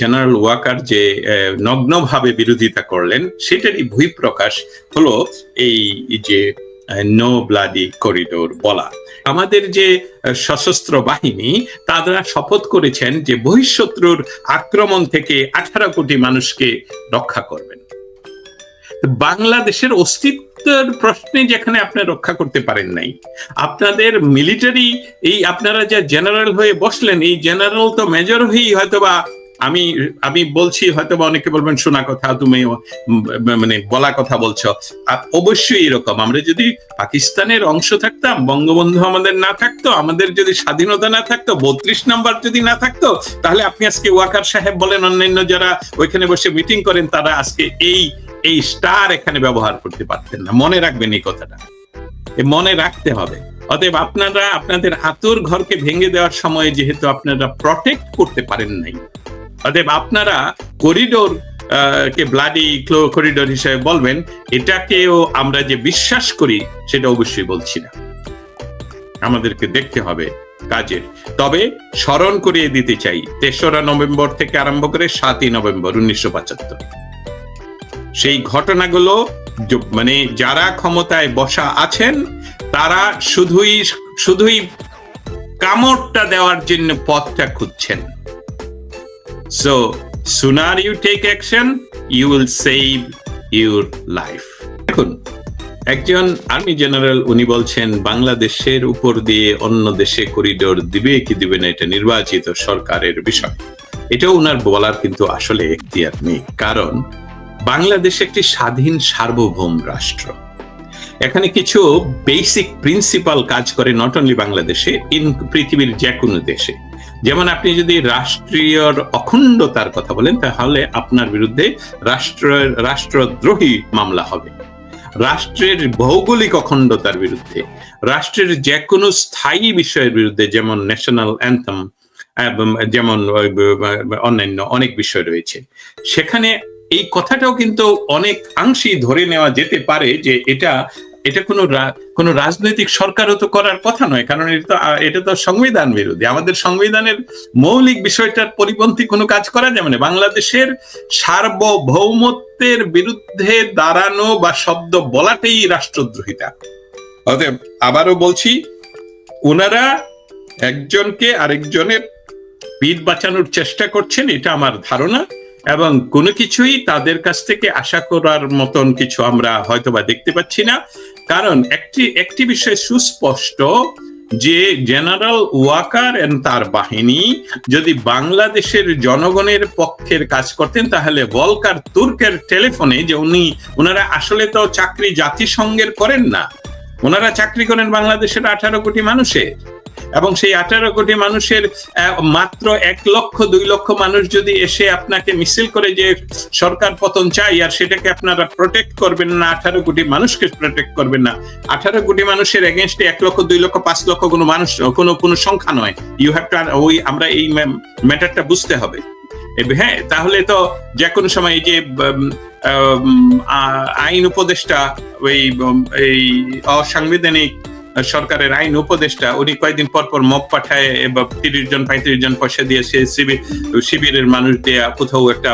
General Waker যে নগ্নভাবে বিরোধিতা করলেন, সেটারই বহিঃপ্রকাশ হলো এই যে নো ব্লাডি করিডোর বলা। আমাদের যে সশস্ত্র বাহিনী, তারা শপথ করেছেন যে বহিঃশত্রুর আক্রমণ থেকে আঠারো কোটি মানুষকে রক্ষা করবেন। বাংলাদেশের অস্তিত্বের প্রশ্নে যেখানে আপনারা রক্ষা করতে পারেন নাই, আপনাদের মিলিটারি, এই আপনারা যা জেনারেল হয়ে বসলেন, এই জেনারেল তো মেজর হয়েই হয়তোবা আমি আমি বলছি হয়তো বা অনেকে বলবেন, শোনা কথা, তুমি মানে বলা কথা বলছো। অবশ্যই এরকম। আমরা যদি পাকিস্তানের অংশ থাকতাম, বঙ্গবন্ধু আমাদের না থাকতো, আমাদের যদি স্বাধীনতা না থাকতো, বত্রিশ নাম্বার যদি না থাকতো, তাহলে আপনি আজকে ওয়াকার সাহেব বলেন, অন্যান্য যারা ওইখানে বসে মিটিং করেন, তারা আজকে এই এই স্টার এখানে ব্যবহার করতে পারতেন না। মনে রাখবেন এই কথাটা। মনে রাখতে হবে। অতএব আপনারা, আপনাদের আতুর ঘরকে ভেঙে দেওয়ার সময় যেহেতু আপনারা প্রটেক্ট করতে পারেন নাই অতএব আপনারা করিডোর কে ব্লাডি করিডোর হিসেবে বলবেন, এটাকেও আমরা যে বিশ্বাস করি, সেটা অবশ্যই বলছি না। আমাদেরকে দেখতে হবে কাজের। তবে স্মরণ করিয়ে দিতে চাই, তেসরা নভেম্বর থেকে আরম্ভ করে সাতই নভেম্বর, উনিশশো পঁচাত্তর। সেই ঘটনাগুলো মানে যারা ক্ষমতায় বসা আছেন, তারা শুধুই শুধুই কামড়টা দেওয়ার জন্য পথটা খুঁজছেন। So sooner you take action you will save your life দেখুন, একজন আর্মি জেনারেল উনি বলছেন, বাংলাদেশের উপর দিয়ে অন্য দেশে করিডোর দিবে কি দিবে না, এটা নির্বাচিত সরকারের বিষয়। এটাও ওনার বলার কিন্তু আসলে এখতিয়ার নেই। কারণ, বাংলাদেশ একটি স্বাধীন সার্বভৌম রাষ্ট্র। এখানে কিছু বেসিক প্রিন্সিপাল কাজ করে নট অনলি বাংলাদেশে ইন পৃথিবীর যে কোনো দেশে। যেমন আপনি যদি রাষ্ট্রীয় অখণ্ডতার কথা বলেন, তাহলে আপনার বিরুদ্ধে রাষ্ট্র রাষ্ট্রদ্রোহী মামলা হবে। রাষ্ট্রের ভৌগোলিক অখণ্ডতার বিরুদ্ধে, রাষ্ট্রের যে কোনো স্থায়ী বিষয়ের বিরুদ্ধে যেমন ন্যাশনাল অ্যান্থম যেমন অন্যান্য অনেক বিষয় রয়েছে। সেখানে এই কথাটাও কিন্তু অনেক অংশেই ধরে নেওয়া যেতে পারে যে এটা এটা কোনো কোনো রাজনৈতিক সরকারও তো করার কথা নয়, কারণ এটা তো এটা তো সংবিধান বিরোধী। আমাদের সংবিধানের মৌলিক বিষয়টার পরিপন্থী কোনো কাজ করা যাবে না। বাংলাদেশের সার্বভৌমত্বের বিরুদ্ধে দাঁড়ানো বা শব্দ বলাটাই রাষ্ট্রদ্রোহিতা। অতএব আবারও বলছি ওনারা একজনকে আরেকজনের পিঠ বাঁচানোর চেষ্টা করছেন, এটা আমার ধারণা, এবং কোনো কিছুই তাদের কাছ থেকে আশা করার মতন কিছু আমরা হয়তোবা দেখতে পাচ্ছি না। কারণ একটি একটি বিষয় সুস্পষ্ট যে জেনারেল ওয়াকার এন্ড তার বাহিনী যদি বাংলাদেশের জনগণের পক্ষের কাজ করতেন, তাহলে বলকার তুর্কের টেলিফোনে যে উনি ওনারা আসলে তো চাকরি জাতিসংঘের করেন না। ওনারা চাকরি করেন বাংলাদেশের আঠারো কোটি মানুষের। এবং সেই আঠারো কোটি মানুষের মাত্র এক লক্ষ, দুই লক্ষ মানুষ যদি এসে আপনাকে মিছিল করে যে সরকার পতন চাই আর সেটাকে আপনারা প্রোটেক্ট করবেন না, আঠারো কোটি মানুষকে প্রোটেক্ট করবেন না। আঠারো কোটি মানুষের এগেনস্টে এক লক্ষ, দুই লক্ষ, পাঁচ লক্ষ কোনো মানুষ, কোনো কোনো সংখ্যা নয়। ইউ হ্যাভ টু ওই, আমরা এই ম্যাটারটা বুঝতে হবে। হ্যাঁ তাহলে তো যে কোনো সময় যে আইন উপদেষ্টা, ওই এই অসাংবিধানিক সরকারের আইন উপদেষ্টা, উনি কয়েকদিন পর পর মব পাঠায় বা তিরিশ জন, পঁয়ত্রিশ জন পয়সা দিয়ে সে শিবির, শিবিরের মানুষ দিয়ে কোথাও একটা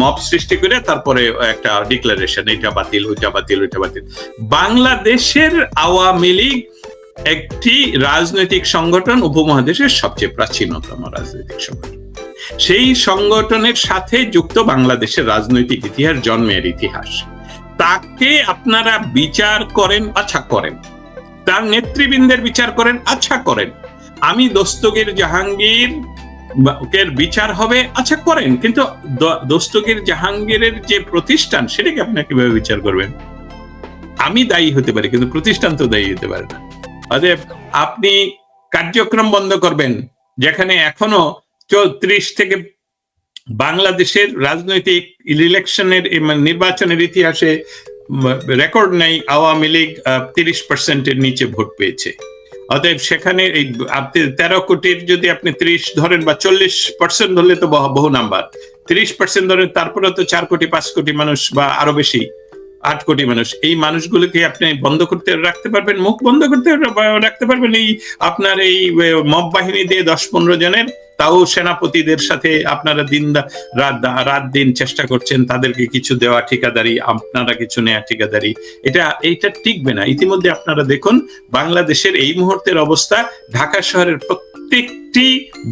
মব সৃষ্টি করে তারপরে একটা ডিক্লারেশন এটা বাতিল, ওইটা বাতিল ওইটা বাতিল। বাংলাদেশের আওয়ামী লীগ একটি রাজনৈতিক সংগঠন, উপমহাদেশের সবচেয়ে প্রাচীনতম রাজনৈতিক সংগঠন। সেই সংগঠনের সাথে যুক্ত বাংলাদেশের রাজনৈতিক ইতিহাস, জন্মের ইতিহাস। তাকে আপনারা বিচার করেন আচ্ছা করেন। তার নেতৃবৃন্দের বিচার করেন আচ্ছা করেন। আমি দস্তগীর জাহাঙ্গীর এর বিচার হবে আচ্ছা করেন। কিন্তু দস্তগীর জাহাঙ্গীরের যে প্রতিষ্ঠান, সেটাকে আপনারা কীভাবে বিচার করবেন? আমি দায়ী হতে পারি, কিন্তু প্রতিষ্ঠান তো দায়ী হতে পারে না। অতএব আপনি কার্যক্রম বন্ধ করবেন, যেখানে এখনও চৌত্রিশ থেকে বাংলাদেশের রাজনৈতিক ইলেকশনের নির্বাচনের ইতিহাসে রেকর্ড নেই, আওয়ামী লীগ তিরিশ পার্সেন্টের নিচে ভোট পেয়েছে। অতএব সেখানে এই আপনি তেরো কোটির যদি আপনি ত্রিশ ধরেন বা চল্লিশ পার্সেন্ট ধরলে তো বহু- নাম্বার ত্রিশ পার্সেন্ট ধরেন তারপরে তো চার কোটি, পাঁচ কোটি মানুষ বা আরও বেশি আট কোটি মানুষ। এই মানুষগুলোকে আপনি বন্ধ করতে রাখতে পারবেন, মুখ বন্ধ করতে রাখতে পারবেন। এই আপনার এই মব বাহিনী দিয়ে দশ পনেরো জনের, তাও সেনাপতিদের সাথে আপনারা দিন রাত রাত দিন চেষ্টা করছেন তাদেরকে কিছু দেওয়া ঠিকাদারি, আপনারা কিছু নেওয়া ঠিকাদারি। এটা, এইটা টিকবে না। ইতিমধ্যে আপনারা দেখুন, বাংলাদেশের এই মুহূর্তের অবস্থা, ঢাকা শহরের প্রত্যেকটি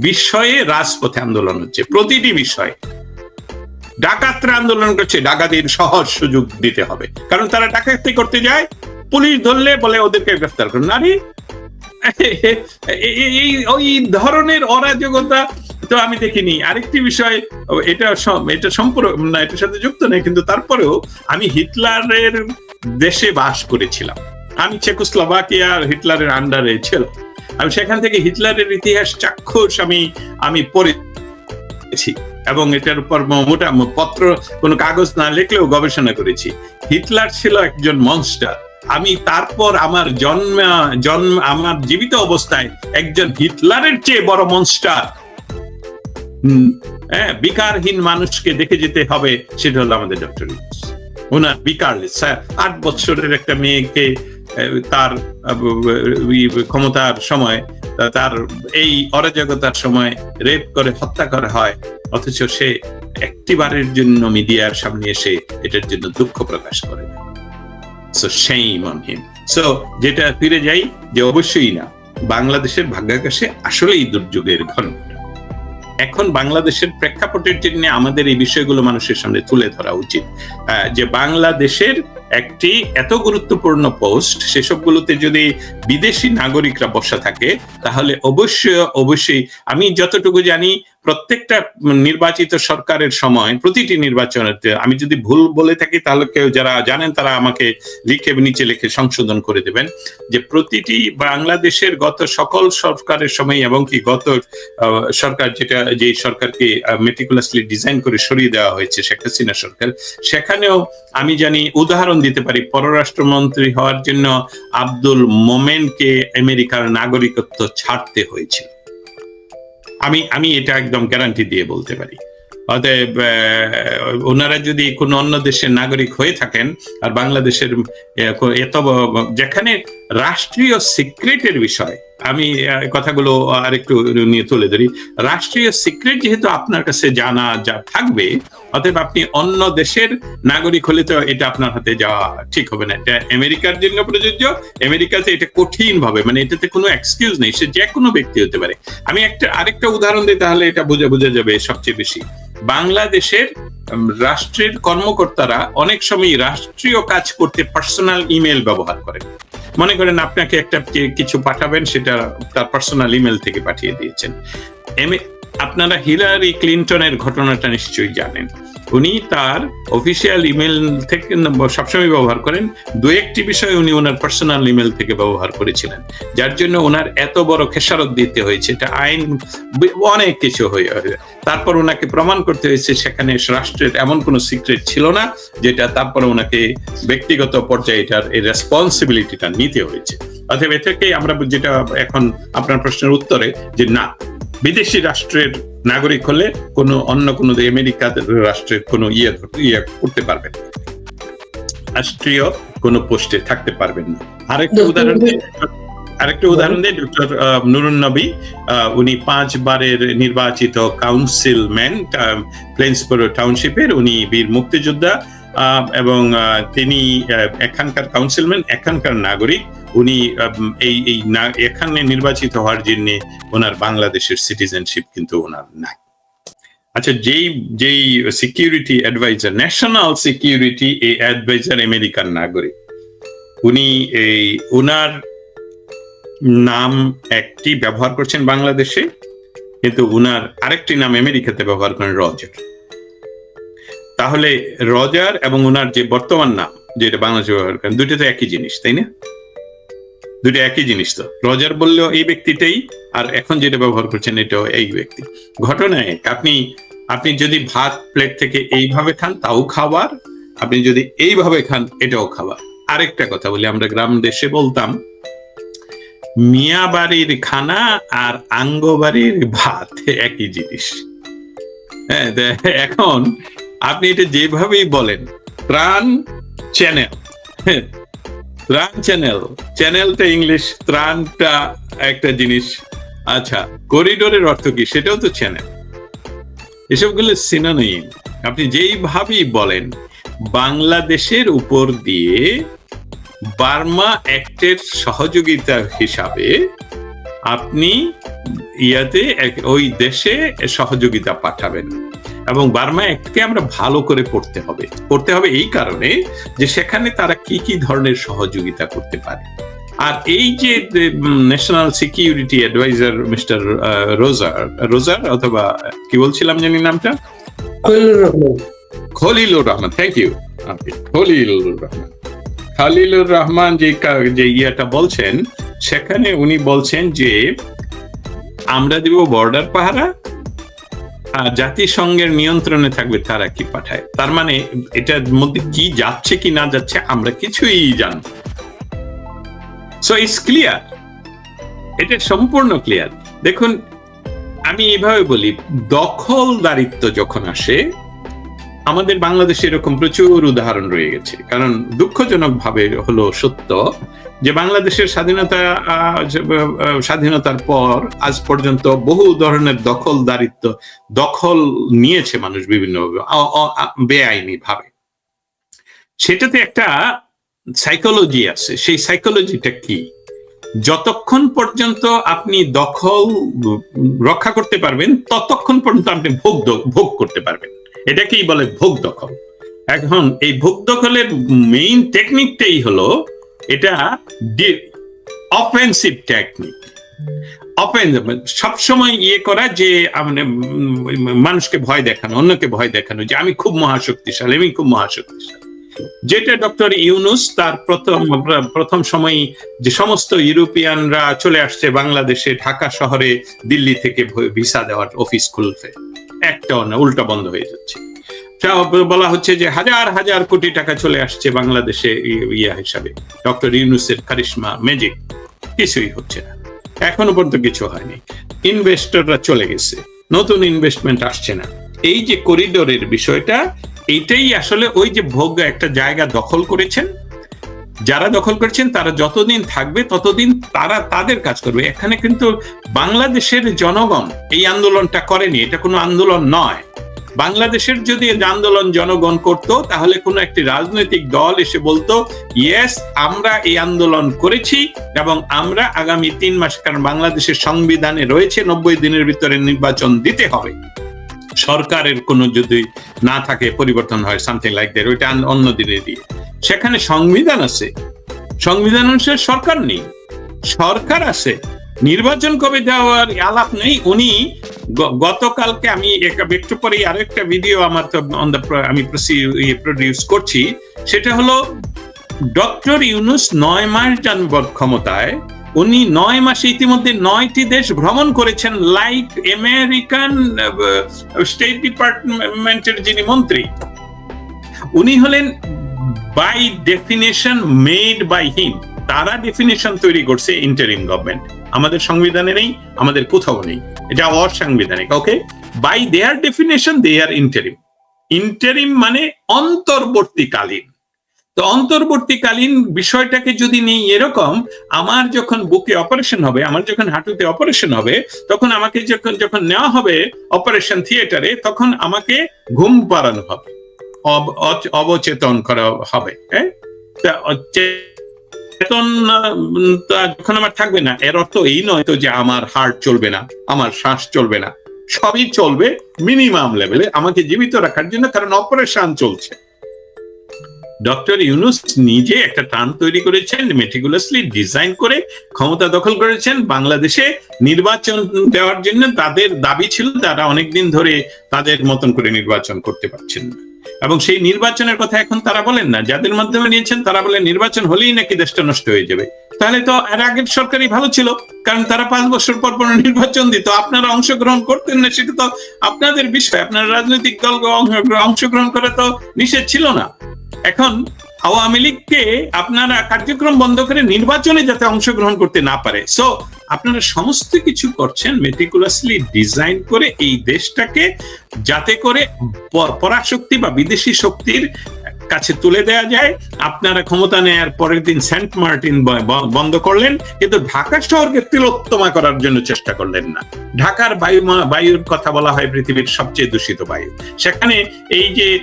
বিষয়ে রাজপথে আন্দোলন হচ্ছে, প্রতিটি বিষয়। ডাকাতরা আন্দোলন করছে, ডাকাতির সহজ সুযোগ দিতে হবে। কারণ তারা ডাকাতি করতে যায়, পুলিশ ধরলে বলে ওদেরকে গ্রেফতার করুন। আরে, এই, ওই ধরনের অরাজকতা তো আমি দেখিনি। আরেকটি বিষয়, এটা এটা সম্পর্ক না, এটার সাথে যুক্ত নেই কিন্তু তারপরেও আমি হিটলারের দেশে বাস করেছিলাম। আমি চেকোস্লোভাকিয়া হিটলারের আন্ডারে ছিল আমি সেখান থেকে হিটলারের ইতিহাস, চাক্ষুষ আমি আমি পড়েছি। এবং এটার উপর মোটা পত্র, কোনো কাগজ না লিখলেও গবেষণা করেছি। হিটলার ছিল একজন মনস্টার আমি তারপর আমার জন্ম জন্ম, আমার জীবিত অবস্থায় একজন হিটলারের চেয়ে বড় মনস্টার হ্যাঁ বিকারহীন মানুষকে দেখে যেতে হবে, সেটা হলো আমাদের ডক্টর ওনার বিকারলেস আট বছরের একটা মেয়েকে তার ক্ষমতার সময় তার এই অরাজকতার সময় রেপ করে হত্যা করা হয়, অথচ সে একটিবারের জন্য মিডিয়ার সামনে এসে এটার জন্য দুঃখ প্রকাশ করে। So same on him so যেটা ফিরে যাই, যে অবশ্যই না, বাংলাদেশের ভাগ্যাকাশে আসলেই দুর্যোগের ঘটনা এখন বাংলাদেশের প্রেক্ষাপটের জন্য আমাদের এই বিষয়গুলো মানুষের সামনে তুলে ধরা উচিত। যে বাংলাদেশের একটি এত গুরুত্বপূর্ণ পোস্ট সেসবগুলোতে যদি বিদেশি নাগরিকরা বসা থাকে, তাহলে অবশ্যই অবশ্যই আমি যতটুকু জানি প্রত্যেকটা নির্বাচিত সরকারের সময়, প্রতিটি নির্বাচনেতে আমি যদি ভুল বলে থাকি, তাহলে কেউ যারা জানেন তারা আমাকে লিখে নিচে লিখে সংশোধন করে দেবেন যে প্রতিটি বাংলাদেশের গত সকল সরকারের সময় এবং কি গত সরকার যেটা যে সরকারকে মেটিকুলাসলি ডিজাইন করে সরিয়ে দেওয়া হয়েছে, শেখ হাসিনা সরকার, সেখানেও আমি জানি উদাহরণ দিতে পারি, পররাষ্ট্রমন্ত্রী হওয়ার জন্য আব্দুল মোমেনকে আমেরিকার নাগরিকত্ব ছাড়তে হয়েছিল। আমি আমি এটা একদম গ্যারান্টি দিয়ে বলতে পারি। অতএব ওনারা যদি কোনো অন্য দেশের নাগরিক হয়ে থাকেন, আর বাংলাদেশের এত যেখানে রাষ্ট্রীয় সিক্রেটের বিষয়। আমি কথাগুলো আরেকটু নিয়ে তুলে ধরি। রাষ্ট্রীয় সিক্রেট যেহেতু আপনার কাছে জানা যা থাকবে, অতএব আপনি অন্য দেশের নাগরিক হলে তো এটা আপনার হাতে যাওয়া ঠিক হবে না। এটা আমেরিকার জন্য প্রযোজ্য, আমেরিকাতে এটা কঠিন ভাবে মানে এটাতে কোনো এক্সকিউজ নেই, সে যে কোনো ব্যক্তি হতে পারে। আমি একটা, আরেকটা উদাহরণ দিই, তাহলে এটা বুঝে, বোঝা যাবে সবচেয়ে বেশি। বাংলাদেশের রাষ্ট্রের কর্মকর্তারা অনেক সময় রাষ্ট্রীয় কাজ করতে পার্সোনাল ইমেল ব্যবহার করেন। মনে করেন আপনাকে একটা কিছু পাঠাবেন, সেটা তার পার্সোনাল ইমেল থেকে পাঠিয়ে দিয়েছেন। আপনারা হিলারি ক্লিন্টনের ঘটনাটা নিশ্চয়ই জানেন। উনি তার অফিসিয়াল ইমেল থেকে সবসময় ব্যবহার করেন। দু একটি বিষয় উনি ওনার পার্সোনাল ইমেল থেকে ব্যবহার করেছিলেন। যার জন্য ওনার এত বড় খেসারত দিতে হয়েছে। এটা আইন অনেক কিছু হয়ে তারপর ওনাকে প্রমাণ করতে হয়েছে, সেখানে রাষ্ট্রের এমন কোনো সিক্রেট ছিল না, যেটা তারপরে ওনাকে ব্যক্তিগত পর্যায়ে এটার এই রেসপন্সিবিলিটিটা নিতে হয়েছে। অথবা এ থেকে আমরা যেটা এখন আপনার প্রশ্নের উত্তরে যে না বিদেশি রাষ্ট্রের নাগরিক হলে কোনো অন্য কোনো আমেরিকা রাষ্ট্রের কোনো ইয়ে ইয়ে করতে পারবেন রাষ্ট্রীয় কোনো পোস্টে থাকতে পারবেন না। আরেকটা উদাহরণ আরেকটা উদাহরণ দিই ডক্টর নুরুন নবী উনি পাঁচবারের নির্বাচিত কাউন্সিলম্যান প্লেন্সবরো টাউনশিপের উনি বীর মুক্তিযোদ্ধা। এবং তিনি এখানকার কাউন্সিলম্যান এখানকার নাগরিক। উনি এই এই এখানে নির্বাচিত হওয়ার জন্য ওনার বাংলাদেশের সিটিজেনশিপ কিন্তু ওনার নাই। আচ্ছা যেই যেই সিকিউরিটি অ্যাডভাইজার ন্যাশনাল সিকিউরিটি এই অ্যাডভাইজার আমেরিকান নাগরিক, উনি এই ওনার নাম একটি ব্যবহার করছেন বাংলাদেশে, কিন্তু উনার আরেকটি নাম আমেরিকাতে ব্যবহার করেন রজার। তাহলে রজার এবং উনার যে বর্তমান নাম যেটা বাংলাদেশে ব্যবহার করেন দুটো তো একই জিনিস, তাই না? দুটো একই জিনিস তো। রজার বললেও এই ব্যক্তিটাই, আর এখন যেটা ব্যবহার করছেন এটাও এই ব্যক্তি। ঘটনায় আপনি আপনি যদি ভাত প্লেট থেকে এইভাবে খান, তাও খাবার। আপনি যদি এইভাবে খান, এটাও খাবার। আরেকটা কথা বলি, আমরা গ্রাম দেশে বলতাম, মিয়া বাড়ির খানা আর আঙ্গ বাড়ির ভাত, একই জিনিস। হ্যাঁ এখন আপনি এটা যেভাবেই বলেন প্রাণ চ্যানেল ত্রাণ চ্যানেল চ্যানেলটা ইংলিশ ত্রাণটা একটা জিনিস। আচ্ছা করিডোরের অর্থ কি? সেটাও তো চ্যানেল এসবগুলো সিনোনিম আপনি যেইভাবেই বলেন, বাংলাদেশের উপর দিয়ে বার্মা অ্যাক্টের সহযোগিতা হিসাবে আপনি ইয়াতে ওই দেশে সহযোগিতা পাঠাবেন। এবং বার্মা অ্যাক্টকে আমরা ভালো করে পড়তে হবে। পড়তে হবে এই কারণে যে সেখানে তারা কি কি ধরনের সহযোগিতা করতে পারে। আর এই যে ন্যাশনাল সিকিউরিটি অ্যাডভাইজার মিস্টার রোজার রোজার অথবা কি বলছিলাম জানি নামটা? Khalilur Rahman. Thank you Khalilur Rahman. Khalilur Rahman যে যে ইয়েটা বলছেন সেখানে উনি বলছেন যে আমরা দিব বর্ডার পাহারা জাতিসংঘের নিয়ন্ত্রণে থাকবে তারা কি পাঠায়? তার মানে এটার মধ্যে কি যাচ্ছে কি না যাচ্ছে আমরা কিছুই জানি সো ইটস ক্লিয়ার এটা সম্পূর্ণ ক্লিয়ার দেখুন, আমি এভাবে বলি দখলদারিত্ব যখন আসে, আমাদের বাংলাদেশে এরকম প্রচুর উদাহরণ রয়ে গেছে। কারণ দুঃখজনক ভাবে হলো সত্য যে বাংলাদেশের স্বাধীনতা স্বাধীনতার পর আজ পর্যন্ত বহু ধরনের দখল দারিত্ব দখল নিয়েছে মানুষ বিভিন্নভাবে বেআইনি ভাবে সেটাতে একটা সাইকোলজি আছে। সেই সাইকোলজিটা কি? যতক্ষণ পর্যন্ত আপনি দখল রক্ষা করতে পারবেন, ততক্ষণ পর্যন্ত আপনি ভোগ ভোগ করতে পারবেন। এটাকেই বলে ভোগ দখল। এখন এই ভোগ দখলের মেইন টেকনিকটাই হলো এটা অফেন্সিভ টেকনিক সবসময় ইয়ে করা যে মানে মানুষকে ভয় দেখানো, অন্যকে ভয় দেখানো, যে আমি খুব মহাশক্তিশালী, আমি খুব মহাশক্তিশালী। যেটা ডক্টর ইউনুস তার প্রথম প্রথম সময় যে সমস্ত ইউরোপিয়ানরা চলে আসছে বাংলাদেশে, ঢাকা শহরে, দিল্লি থেকে ভিসা দেওয়ার অফিস খুলতে। একটাও না, উল্টা বন্ধ হয়ে যাচ্ছে। বলা হচ্ছে যে হাজার হাজার কোটি টাকা চলে আসছে বাংলাদেশে ইয়া হিসাবে। ডক্টর ইউনুসের কারিশমা ম্যাজিক কিছুই হচ্ছে না। এখনও পর্যন্ত কিছু হয়নি। ইনভেস্টররা চলে গেছে। নতুন ইনভেস্টমেন্ট আসছে না। এই যে করিডোরের বিষয়টা এইটাই আসলে ওই যে ভোগ একটা জায়গা দখল করেছেন। যারা দখল করেছেন, তারা যতদিন থাকবে, ততদিন তারা তাদের কাজ করবে। এখানে কিন্তু বাংলাদেশের জনগণ এই আন্দোলনটা করেনি। এটা কোনো আন্দোলন নয়। বাংলাদেশের যদি আন্দোলন জনগণ করত, তাহলে কোনো একটি রাজনৈতিক দল এসে বলতো, ইয়েস, আমরা এই আন্দোলন করেছি এবং আমরা আগামী তিন মাস, কারণ বাংলাদেশের সংবিধানে রয়েছে, নব্বই দিনের ভিতরে নির্বাচন দিতে হবে। সরকারের কোনো যদি না থাকে, পরিবর্তন হয় সামথিং লাইক দ্যাট ওইটা আন- অন্য দিনে দিয়ে। সেখানে সংবিধান আছে। সংবিধান অনুসারে সরকার নেই। সরকার আছে। নির্বাচন কবে দেওয়ার আলাপ নেই। উনি গতকালকে আমি একটু পরে আরও একটা ভিডিও আমার আমি প্রডিউস করছি। সেটা হলো ডক্টর ইউনুস নয় মাস যানবত ক্ষমতায়, উনি নয় মাসে ইতিমধ্যে নয়টি দেশ ভ্রমণ করেছেন লাইক আমেরিকান স্টেট ডিপার্টমেন্টের যিনি মন্ত্রী, উনি হলেন by definition made by him তারা ডেফিনেশন তৈরি করছে ইন্টারিম গভর্নমেন্ট আমাদের সংবিধানে নেই, আমাদের কোথাও নেই। এটা অসাংবিধানিক okay by their definition they are interim interim মানে অন্তর্বর্তীকালীন। তো অন্তর্বর্তীকালীন বিষয়টাকে যদি নেই এরকম, আমার যখন বুকে অপারেশন হবে, আমার যখন হাঁটুতে অপারেশন হবে, তখন আমাকে যখন যখন নেওয়া হবে অপারেশন থিয়েটারে তখন আমাকে ঘুম পাড়ানো হবে। অব- অবচেতন করা হবে হ্যাঁ চেতন যখন আমার থাকবে না। এর অর্থ এই নয় তো যে আমার হার্ট চলবে না, আমার শ্বাস চলবে না। সবই চলবে মিনিমাম লেভেলে আমাকে জীবিত রাখার জন্য কারণ অপারেশন চলছে। ডক্টর ইউনুস নিজে একটা টান তৈরি করেছেন মেটিকুলাসলি ডিজাইন করে ক্ষমতা দখল করেছেন। বাংলাদেশে নির্বাচন দেওয়ার জন্য তাদের দাবি ছিল, তারা অনেকদিন ধরে তাদের মতন করে নির্বাচন করতে পারছেন না। এবং সেই নির্বাচনের কথা এখন তারা বলেন না। যাদের মাধ্যমে নিয়েছেন, তারা বলেন নির্বাচন হলেই নাকি দেশটা নষ্ট হয়ে যাবে। তাহলে তো আর আগের সরকারই ভালো ছিল, কারণ তারা পাঁচ বছর পর পর নির্বাচন দিত। আপনারা অংশগ্রহণ করতেন না, সেটা তো আপনাদের বিষয়। আপনার রাজনৈতিক দল অংশগ্রহণ করা তো নিষেধ ছিল না। এখন আওয়ামী লীগকে আপনারা কার্যক্রম বন্ধ করে নির্বাচনে যাতে অংশগ্রহণ করতে না পারে। সো আপনারা সমস্ত কিছু করছেন মেটিকুলাসলি ডিজাইন করে এই দেশটাকে যাতে করে পরাশক্তি বা বিদেশি শক্তির কাছে তুলে দেওয়া যায়। আপনারা ক্ষমতা নেয়ার পরের দিন সেন্ট মার্টিন বন্ধ করলেন কিন্তু ঢাকা শহরকে তিলোত্তমা করার জন্য চেষ্টা করলেন না। ঢাকার বায়ু বায়ুর কথা বলা হয় পৃথিবীর সবচেয়ে দূষিত বায়ু। সেখানে এই যে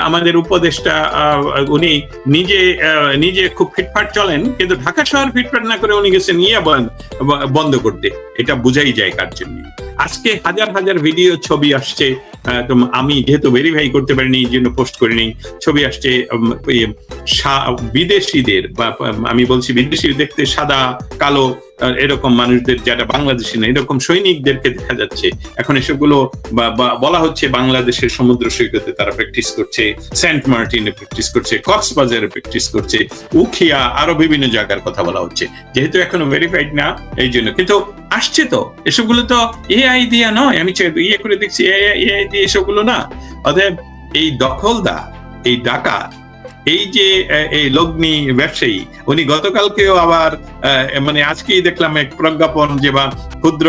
আমাদের উপদেশটা আহ, উনি নিজে নিজে খুব ফিটফাট চলেন কিন্তু ঢাকা শহর ফিটফাট না করে উনি গেছেন ইয়ে বন্ধ- করতে। এটা বুঝাই যায় কার জন্য। আজকে হাজার হাজার ভিডিও ছবি আসছে আমি যেহেতু ভেরিফাই করতে পারিনি, এই জন্য পোস্ট করিনি। ছবি আসছে বিদেশিদের বা আমি বলছি বিদেশি দেখতে সাদা, কালো এরকম মানুষদের যারা বাংলাদেশি না, এরকম সৈনিকদেরকে দেখা যাচ্ছে। এখন এসবগুলো বলা হচ্ছে বাংলাদেশের সমুদ্র সৈকতে তারা প্র্যাকটিস করছে সেন্ট মার্টিনে প্র্যাকটিস করছে, কক্সবাজারে প্র্যাকটিস করছে, উখিয়া আরও বিভিন্ন জায়গার কথা বলা হচ্ছে। যেহেতু এখনও ভেরিফাইড না এই জন্য কিন্তু আসছে তো, এসবগুলো তো এআই দিয়া নয়। আমি ইয়ে করে দেখছি এআই দিয়ে এসবগুলো না। অতএব এই দখলদার এই ডাকাত এই যে এই লগ্নি ব্যবসায়ী, উনি গতকালকেও আবার মানে আজকেই দেখলাম এক প্রজ্ঞাপন যে বা ক্ষুদ্র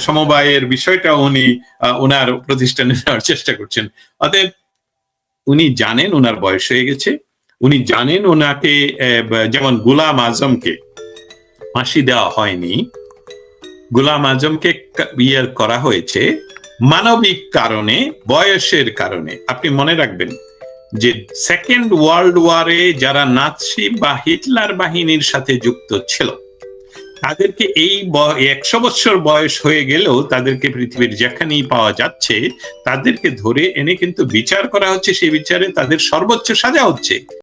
সমবায়ের বিষয়টা উনি ওনার প্রতিষ্ঠানে নেওয়ার চেষ্টা করছেন। অতএব উনি জানেন ওনার বয়স হয়ে গেছে, উনি জানেন ওনাকে যেমন গুলাম আজমকে ফাঁসি দেওয়া হয়নি, গুলাম আজমকে কা- ইয়ে করা হয়েছে মানবিক কারণে, বয়সের কারণে। আপনি মনে রাখবেন যে সেকেন্ড ওয়ার্ল্ড ওয়ারে যারা নাৎসি বা হিটলার বাহিনীর সাথে যুক্ত ছিল, তাদেরকে এই একশো বছর বয়স হয়ে গেলেও তাদেরকে পৃথিবীর যেখানেই পাওয়া যাচ্ছে, তাদেরকে ধরে এনে কিন্তু বিচার করা হচ্ছে। সেই বিচারে তাদের সর্বোচ্চ সাজা হচ্ছে।